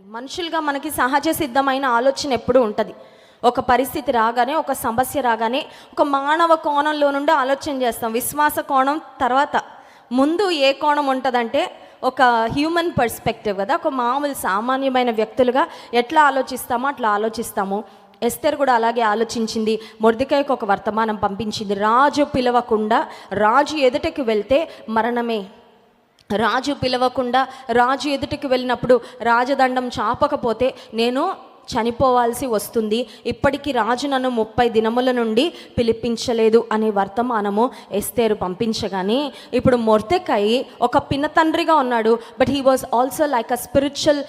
మనుషులుగా మనకి సహజ సిద్ధమైన ఆలోచన ఎప్పుడు ఉంటుంది. ఒక పరిస్థితి రాగానే ఒక సమస్య రాగానే ఒక మానవ కోణంలో నుండి ఆలోచన చేస్తాం. విశ్వాస కోణం తర్వాత. ముందు ఏ కోణం ఉంటుందంటే ఒక హ్యూమన్ పర్స్పెక్టివ్ కదా ఒక మామూలు సామాన్యమైన వ్యక్తులుగా ఎట్లా ఆలోచిస్తామో అట్లా ఆలోచిస్తాము. ఎస్తర్ కూడా అలాగే ఆలోచించింది మొర్దికాయకు ఒక వర్తమానం పంపించింది. రాజు పిలవకుండా రాజు ఎదుటకి వెళ్తే మరణమే. రాజు పిలవకుండా రాజు ఎదుటికి వెళ్ళినప్పుడు రాజదండం చాపకపోతే నేను చనిపోవాల్సి వస్తుంది. ఇప్పటికీ రాజు నన్ను ముప్పై దినముల నుండి పిలిపించలేదు అనే వర్తమానము ఎస్తేరు పంపించగానే ఇప్పుడు మొర్తెకాయి ఒక పిన్న తండ్రిగా ఉన్నాడు. But he was also like a spiritual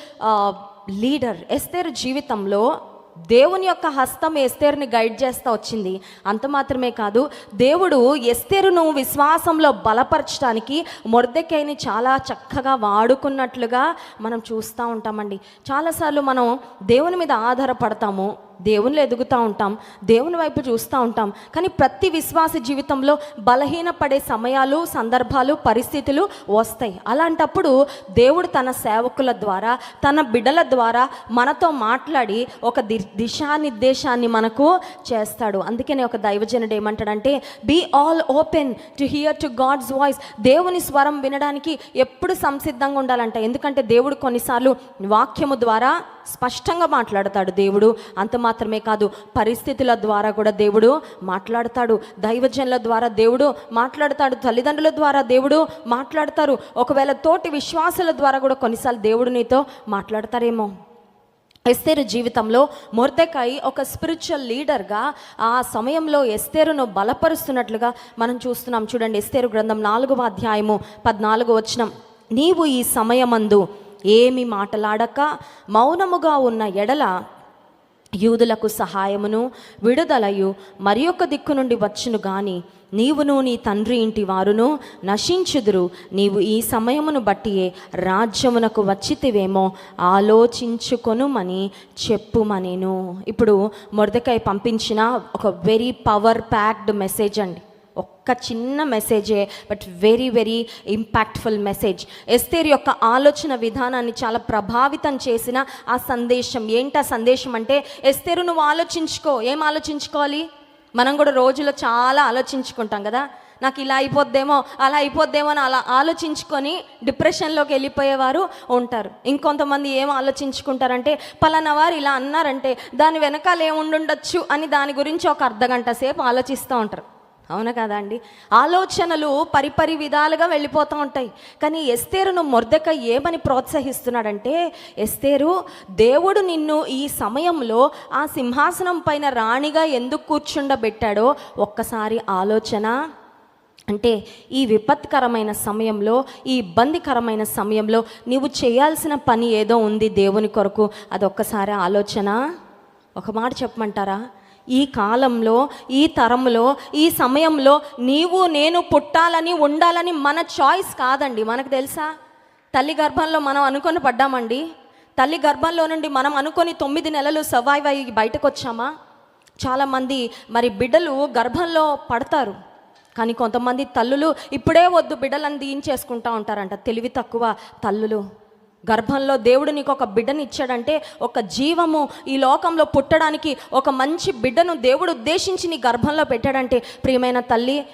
leader Esther జీవితంలో దేవుని యొక్క హస్తం ఎస్తేరుని గైడ్ చేస్తూ వచ్చింది. అంత మాత్రమే కాదు దేవుడు ఎస్తేరును విశ్వాసంలో బలపరచడానికి మొర్దెకైని చాలా చక్కగా వాడుకున్నట్లుగా మనం చూస్తూ ఉంటామండి. చాలాసార్లు మనం దేవుని మీద ఆధారపడతాము. దేవునిలో ఎదుగుతూ ఉంటాం దేవుని వైపు చూస్తూ ఉంటాం. కానీ ప్రతి విశ్వాస జీవితంలో బలహీనపడే సమయాలు సందర్భాలు పరిస్థితులు వస్తాయి. అలాంటప్పుడు దేవుడు తన సేవకుల ద్వారా తన బిడ్డల ద్వారా మనతో మాట్లాడి ఒక ది దిశానిర్దేశాన్ని మనకు చేస్తాడు. అందుకనే ఒక దైవజనుడు ఏమంటాడంటే be all open to hear to God's voice దేవుని స్వరం వినడానికి ఎప్పుడు సంసిద్ధంగా ఉండాలంట. ఎందుకంటే దేవుడు కొన్నిసార్లు వాక్యము ద్వారా స్పష్టంగా మాట్లాడతాడు దేవుడు. అంత మాత్రమే కాదు పరిస్థితుల ద్వారా కూడా దేవుడు మాట్లాడతాడు. దైవజనుల ద్వారా దేవుడు మాట్లాడతాడు. తల్లిదండ్రుల ద్వారా దేవుడు మాట్లాడతారు. ఒకవేళ తోటి విశ్వాసుల ద్వారా కూడా కొన్నిసార్లు దేవుడు నీతో మాట్లాడతారేమో. ఎస్తేరు జీవితంలో మొర్దెకాయి ఒక స్పిరిచువల్ లీడర్గా ఆ సమయంలో ఎస్తేరును బలపరుస్తున్నట్లుగా మనం చూస్తున్నాం. చూడండి ఎస్తేరు గ్రంథం నాలుగవ అధ్యాయము పద్నాలుగు వచనం. నీవు ఈ సమయమందు ఏమి మాటలాడక మౌనముగా ఉన్న ఎడల యూదులకు సహాయమును విడుదలయు మరి ఒక దిక్కు నుండి వచ్చును గాని నీవును నీ తండ్రి ఇంటి వారును నశించుదురు. నీవు ఈ సమయమును బట్టియే రాజ్యమునకు వచ్చితివేమో ఆలోచించుకొనుమని చెప్పుమనేను. ఇప్పుడు మొరదకాయ పంపించిన ఒక వెరీ పవర్ ప్యాక్డ్ మెసేజ్ అండి. ఒక్క చిన్న మెసేజే but very very impactful message Esther యొక్క ఆలోచన విధానాన్ని చాలా ప్రభావితం చేసిన ఆ సందేశం. ఏంటి ఆ సందేశం అంటే ఎస్తేరు నువ్వు ఆలోచించుకో. ఏం ఆలోచించుకోవాలి? మనం కూడా రోజులో చాలా ఆలోచించుకుంటాం కదా. నాకు ఇలా అయిపోద్దేమో అలా అయిపోద్దేమో అని అలా ఆలోచించుకొని డిప్రెషన్లోకి వెళ్ళిపోయేవారు ఉంటారు. ఇంకొంతమంది ఏం ఆలోచించుకుంటారంటే పలానా వారు ఇలా అన్నారంటే దాని వెనకాల ఏముండొచ్చు అని దాని గురించి ఒక అర్ధగంట సేపు ఆలోచిస్తూ ఉంటారు. అవునా కదా అండి? ఆలోచనలు పరిపరి విధాలుగా వెళ్ళిపోతూ ఉంటాయి. కానీ ఎస్తేరును మొర్దెక ఏమని ప్రోత్సహిస్తున్నాడంటే ఎస్తేరు దేవుడు నిన్ను ఈ సమయంలో ఆ సింహాసనం పైన రాణిగా ఎందుకు కూర్చుండబెట్టాడో ఒక్కసారి ఆలోచన. అంటే ఈ విపత్కరమైన సమయంలో ఈ ఇబ్బందికరమైన సమయంలో నీవు చేయాల్సిన పని ఏదో ఉంది దేవుని కొరకు. అదొక్కసారి ఆలోచన. ఒక మాట చెప్పమంటారా? ఈ కాలంలో ఈ తరంలో ఈ సమయంలో నీవు నేను పుట్టాలని ఉండాలని మన చాయిస్ కాదండి. మనకు తెలుసా? తల్లి గర్భంలో మనం అనుకొని పడ్డామండి. తల్లి గర్భంలో నుండి మనం అనుకొని తొమ్మిది నెలలు సర్వైవ్ అయ్యి బయటకు వచ్చామా చాలామంది మరి బిడ్డలు గర్భంలో పడతారు. కానీ కొంతమంది తల్లులు ఇప్పుడే వద్దు బిడ్డలను దీయించేసుకుంటా ఉంటారంట. తెలివి తక్కువ తల్లులు. గర్భంలో దేవుడు నీకు ఒక బిడ్డని ఇచ్చాడంటే ఒక జీవము ఈ లోకంలో పుట్టడానికి ఒక మంచి బిడ్డను దేవుడు ఉద్దేశించి నీ గర్భంలో పెట్టాడంటే ప్రియమైన తల్లి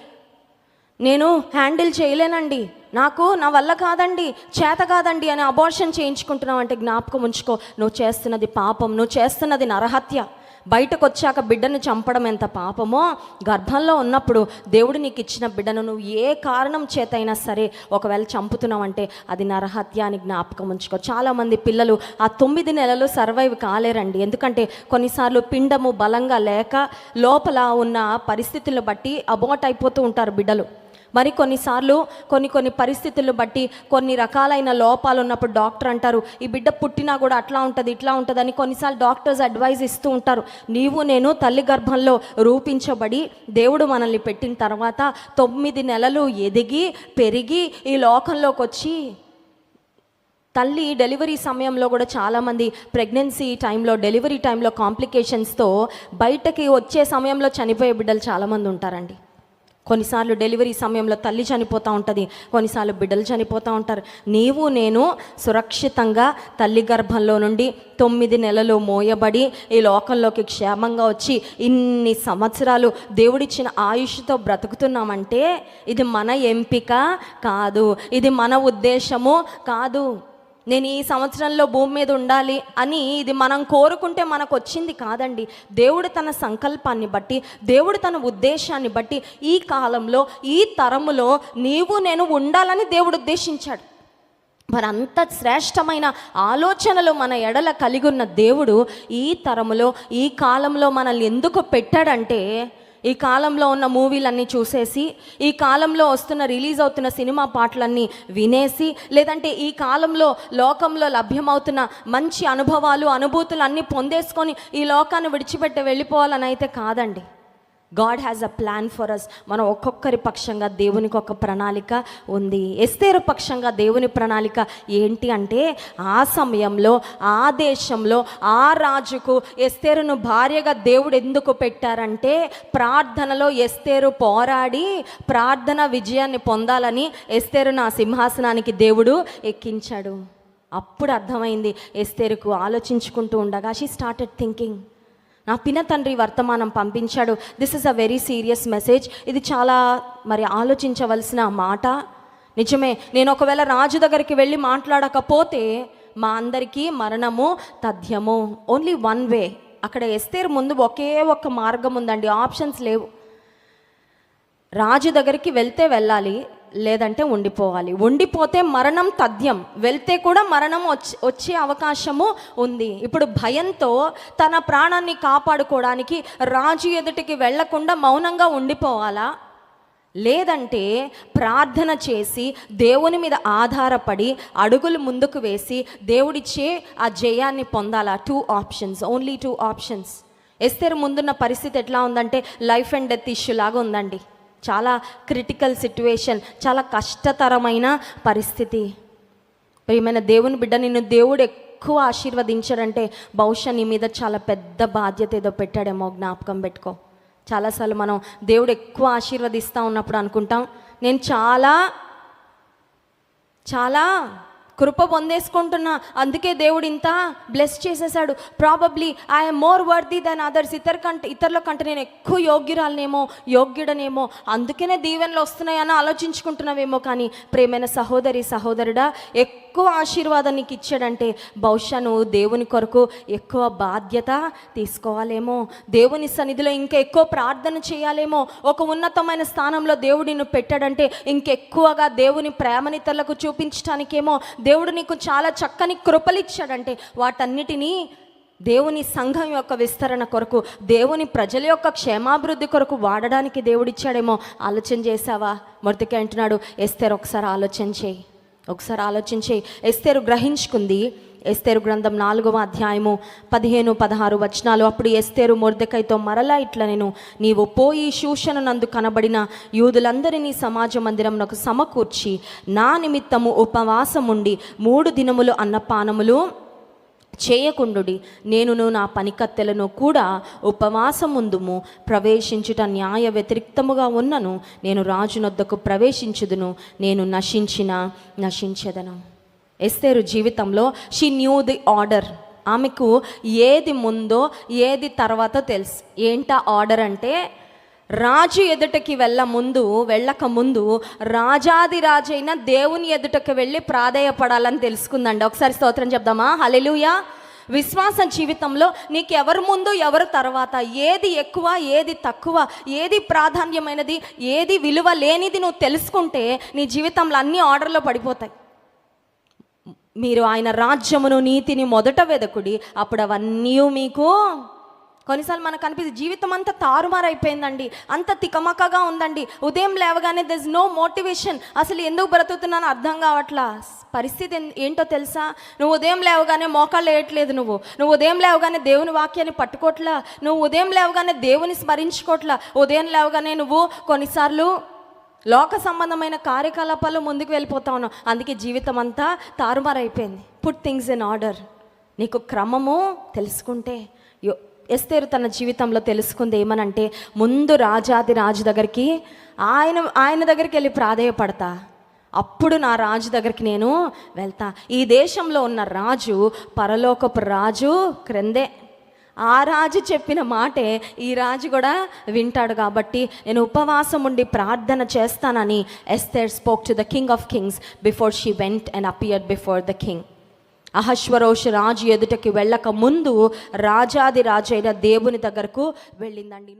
నేను హ్యాండిల్ చేయలేనండి. నాకు నా వల్ల కాదండి చేత కాదండి అని అబార్షన్ చేయించుకుంటున్నావు అంటే జ్ఞాపకం ఉంచుకో. నువ్వు చేస్తున్నది పాపం నువ్వు చేస్తున్నది నరహత్య. బయటకు వచ్చాక బిడ్డను చంపడం ఎంత పాపమో? గర్భంలో ఉన్నప్పుడు దేవుడు నీకు ఇచ్చిన బిడ్డను నువ్వు ఏ కారణం చేతైనా సరే ఒకవేళ చంపుతున్నావంటే అది నరహత్య అని జ్ఞాపకం ఉంచుకో. చాలామంది పిల్లలు ఆ తొమ్మిది నెలలు సర్వైవ్ కాలేరండి. ఎందుకంటే కొన్నిసార్లు పిండము బలంగా లేక లోపల ఉన్న పరిస్థితులను బట్టి అబోట్ అయిపోతూ ఉంటారు బిడ్డలు. మరి కొన్నిసార్లు కొన్ని కొన్ని పరిస్థితులను బట్టి కొన్ని రకాలైన లోపాలు ఉన్నప్పుడు డాక్టర్ అంటారు ఈ బిడ్డ పుట్టినా కూడా అట్లా ఉంటుంది ఇట్లా ఉంటుంది అని కొన్నిసార్లు డాక్టర్స్ అడ్వైజ్ ఇస్తూ ఉంటారు. నీవు నేను తల్లి గర్భంలో రూపించబడి దేవుడు మనల్ని పెట్టిన తర్వాత తొమ్మిది నెలలు ఎదిగి పెరిగి ఈ లోకంలోకి వచ్చి తల్లి డెలివరీ సమయంలో కూడా చాలామంది ప్రెగ్నెన్సీ టైంలో డెలివరీ టైంలో కాంప్లికేషన్స్తో బయటకి వచ్చే సమయంలో చనిపోయే బిడ్డలు చాలామంది ఉంటారండి. కొన్నిసార్లు డెలివరీ సమయంలో తల్లి చనిపోతూ ఉంటుంది కొన్నిసార్లు బిడ్డలు చనిపోతూ ఉంటారు. నీవు నేను సురక్షితంగా తల్లి గర్భంలో నుండి తొమ్మిది నెలలు మోయబడి ఈ లోకంలోకి క్షేమంగా వచ్చి ఇన్ని సంవత్సరాలు దేవుడిచ్చిన ఆయుష్తో బ్రతుకుతున్నామంటే ఇది మన ఎంపిక కాదు. ఇది మన ఉద్దేశము కాదు. నేను ఈ సంవత్సరంలో భూమి మీద ఉండాలి అని ఇది మనం కోరుకుంటే మనకు వచ్చింది కాదండి. దేవుడు తన సంకల్పాన్ని బట్టి దేవుడు తన ఉద్దేశాన్ని బట్టి ఈ కాలంలో ఈ తరములో నీవు నేను ఉండాలని దేవుడు ఉద్దేశించాడు. మరి అంత శ్రేష్టమైన ఆలోచనలు మన ఎడల కలిగి ఉన్న దేవుడు ఈ తరములో ఈ కాలంలో మనల్ని ఎందుకు పెట్టాడంటే ఈ కాలంలో ఉన్న మూవీలన్నీ చూసేసి ఈ కాలంలో వస్తున్న రిలీజ్ అవుతున్న సినిమా పాటలన్నీ వినేసి లేదంటే ఈ కాలంలో లోకంలో లభ్యమవుతున్న మంచి అనుభవాలు అనుభూతులు అన్నీ పొందేసుకొని ఈ లోకాన్ని విడిచిపెట్టి వెళ్ళిపోవాలని అయితే కాదండి. God has a plan for us మనం ఒక్కొక్కరి పక్షంగా దేవునికి ఒక ప్రణాళిక ఉంది. ఎస్తేరు పక్షంగా దేవుని ప్రణాళిక ఏంటి అంటే ఆ సమయంలో ఆ దేశంలో ఆ రాజుకు ఎస్తేరును భార్యగా దేవుడు ఎందుకు పెట్టారంటే ప్రార్థనలో ఎస్తేరు పోరాడి ప్రార్థన విజయాన్ని పొందాలని ఎస్తేరును ఆ సింహాసనానికి దేవుడు ఎక్కించాడు. అప్పుడు అర్థమైంది. ఎస్తేరుకు ఆలోచించుకుంటూ ఉండగా షీ స్టార్టెడ్ థింకింగ్ నా పిన తండ్రి వర్తమానం పంపించాడు. This is a very serious message ఇది చాలా మరి ఆలోచించవలసిన మాట. నిజమే నేను ఒకవేళ రాజు దగ్గరికి వెళ్ళి మాట్లాడకపోతే మా అందరికీ మరణము తథ్యము. ఓన్లీ వన్ వే అక్కడ ఎస్తేర్ ముందు ఒకే ఒక్క మార్గం ఉందండి. ఆప్షన్స్ లేవు. రాజు దగ్గరికి వెళ్తే వెళ్ళాలి. లేదంటే ఉండిపోవాలి. ఉండిపోతే మరణం తథ్యం. వెళ్తే కూడా మరణం వచ్చి వచ్చే అవకాశము ఉంది. ఇప్పుడు భయంతో తన ప్రాణాన్ని కాపాడుకోవడానికి రాజు ఎదుటికి వెళ్ళకుండా మౌనంగా ఉండిపోవాలా? లేదంటే ప్రార్థన చేసి దేవుని మీద ఆధారపడి అడుగులు ముందుకు వేసి దేవుడిచ్చే ఆ జయాన్ని పొందాలా? Two options only two options Esther ముందున్న పరిస్థితి ఎట్లా ఉందంటే లైఫ్ అండ్ డెత్ ఇష్యూ లాగా ఉందండి. చాలా క్రిటికల్ సిట్యువేషన్ చాలా కష్టతరమైన పరిస్థితి. ప్రియమైన దేవుని బిడ్డ నిన్ను దేవుడు ఎక్కువ ఆశీర్వదించాడంటే బహుశా నీ మీద చాలా పెద్ద బాధ్యత ఏదో పెట్టాడేమో జ్ఞాపకం పెట్టుకో. చాలాసార్లు మనం దేవుడు ఎక్కువ ఆశీర్వదిస్తూ ఉన్నప్పుడు అనుకుంటాం నేను చాలా చాలా కృప పొందేసుకుంటున్నా. అందుకే దేవుడు ఇంత బ్లెస్ చేసేసాడు. Probably I'm more worthy than others ఇతర కంటే ఇతరుల కంటే నేను ఎక్కువ యోగ్యురాలనేమో యోగ్యుడనేమో. అందుకనే దీవెనలు వస్తున్నాయని ఆలోచించుకుంటున్నావేమో కానీ ప్రేమైన సహోదరి సహోదరుడా ఎక్కువ ఆశీర్వాదం నీకు ఇచ్చాడంటే బహుశా నువ్వు దేవుని కొరకు ఎక్కువ బాధ్యత తీసుకోవాలేమో. దేవుని సన్నిధిలో ఇంకా ఎక్కువ ప్రార్థన చేయాలేమో. ఒక ఉన్నతమైన స్థానంలో దేవుడు నిన్ను పెట్టాడంటే ఇంకెక్కువగా దేవుని ప్రేమనితరులకు చూపించడానికేమో దేవుడు నీకు చాలా చక్కని కృపలిచ్చాడంటే వాటన్నిటినీ దేవుని సంఘం యొక్క విస్తరణ కొరకు దేవుని ప్రజల యొక్క క్షేమాభివృద్ధి కొరకు వాడడానికి దేవుడిచ్చాడేమో. ఆలోచన చేసావా మృతికి అంటున్నాడు ఎస్తేరు ఒకసారి ఆలోచన చేయి. ఒకసారి ఆలోచించి ఎస్తేరు గ్రహించుకుంది ఎస్తేరు గ్రంథం నాలుగవ అధ్యాయము పదిహేను పదహారు వచనాలు. అప్పుడు ఎస్తేరు మొర్దకైతో మరలా ఇట్లా నేను నీవు పోయి శూషణ నందు కనబడిన యూదులందరినీ సమాజ మందిరంనకు సమకూర్చి నా నిమిత్తము ఉపవాసముండి మూడు దినములు అన్నపానములు చేయకుండుడి. నేనును నా పనికత్తెలను కూడా ఉపవాసం ముందుము ప్రవేశించుట న్యాయ వ్యతిరిక్తముగా ఉన్నను. నేను రాజునొద్దకు ప్రవేశించుదును. నేను నశించిన నశించదను. ఎస్తేరు జీవితంలో షీ న్యూ ది ఆర్డర్ ఆమెకు ఏది ముందో ఏది తర్వాత తెలుసు. ఏంటా ఆర్డర్ అంటే రాజు ఎదుటకి వెళ్ళ ముందు వెళ్ళక ముందు రాజాది రాజైన దేవుని ఎదుటకి వెళ్ళి ప్రాధేయపడాలని తెలుసుకుందండి. ఒకసారి స్తోత్రం చెప్దామా? హలెలుయా విశ్వాస జీవితంలో నీకు ఎవరు ముందు ఎవరు తర్వాత ఏది ఎక్కువ ఏది తక్కువ ఏది ప్రాధాన్యమైనది ఏది విలువ లేనిది నువ్వు తెలుసుకుంటే నీ జీవితంలో అన్ని ఆర్డర్లో పడిపోతాయి. మీరు ఆయన రాజ్యమును నీతిని మొదట వెదకుడి అప్పుడు అవన్నీ మీకు కొన్నిసార్లు మనకు అనిపిస్తుంది జీవితం అంతా తారుమారైపోయిందండి అంత తికమకగా ఉందండి ఉదయం లేవగానే దెస్ నో మోటివేషన్ అసలు ఎందుకు బ్రతుకుతున్నాను అర్థం కావట్లా? పరిస్థితి ఏంటో తెలుసా? నువ్వు ఉదయం లేవగానే మోకాళ్ళు వేయట్లేదు నువ్వు నువ్వు ఉదయం లేవగానే దేవుని వాక్యాన్ని పట్టుకోట్లా నువ్వు ఉదయం లేవగానే దేవుని స్మరించుకోట్లా ఉదయం లేవగానే నువ్వు కొన్నిసార్లు లోక సంబంధమైన కార్యకలాపాలు ముందుకు వెళ్ళిపోతా ఉన్నాం అందుకే జీవితం అంతా తారుమారైపోయింది. పుట్ థింగ్స్ ఇన్ ఆర్డర్ నీకు క్రమము తెలుసుకుంటే యో ఎస్తేరు తన జీవితంలో తెలుసుకుంది ఏమనంటే ముందు రాజాది రాజు దగ్గరికి ఆయన ఆయన దగ్గరికి వెళ్ళి ప్రాధేయపడతా. అప్పుడు నా రాజు దగ్గరికి నేను వెళ్తా. ఈ దేశంలో ఉన్న రాజు పరలోకపు రాజు క్రిందే ఆ రాజు చెప్పిన మాటే ఈ రాజు కూడా వింటాడు కాబట్టి నేను ఉపవాసం ఉండి ప్రార్థన చేస్తానని Esther spoke to the king of kings before she went and appear before the king. అహశ్వరోష్ రాజు ఎదుటకి వెళ్ళక ముందు రాజాది రాజైన దేవుని దగ్గరకు వెళ్ళిందండి.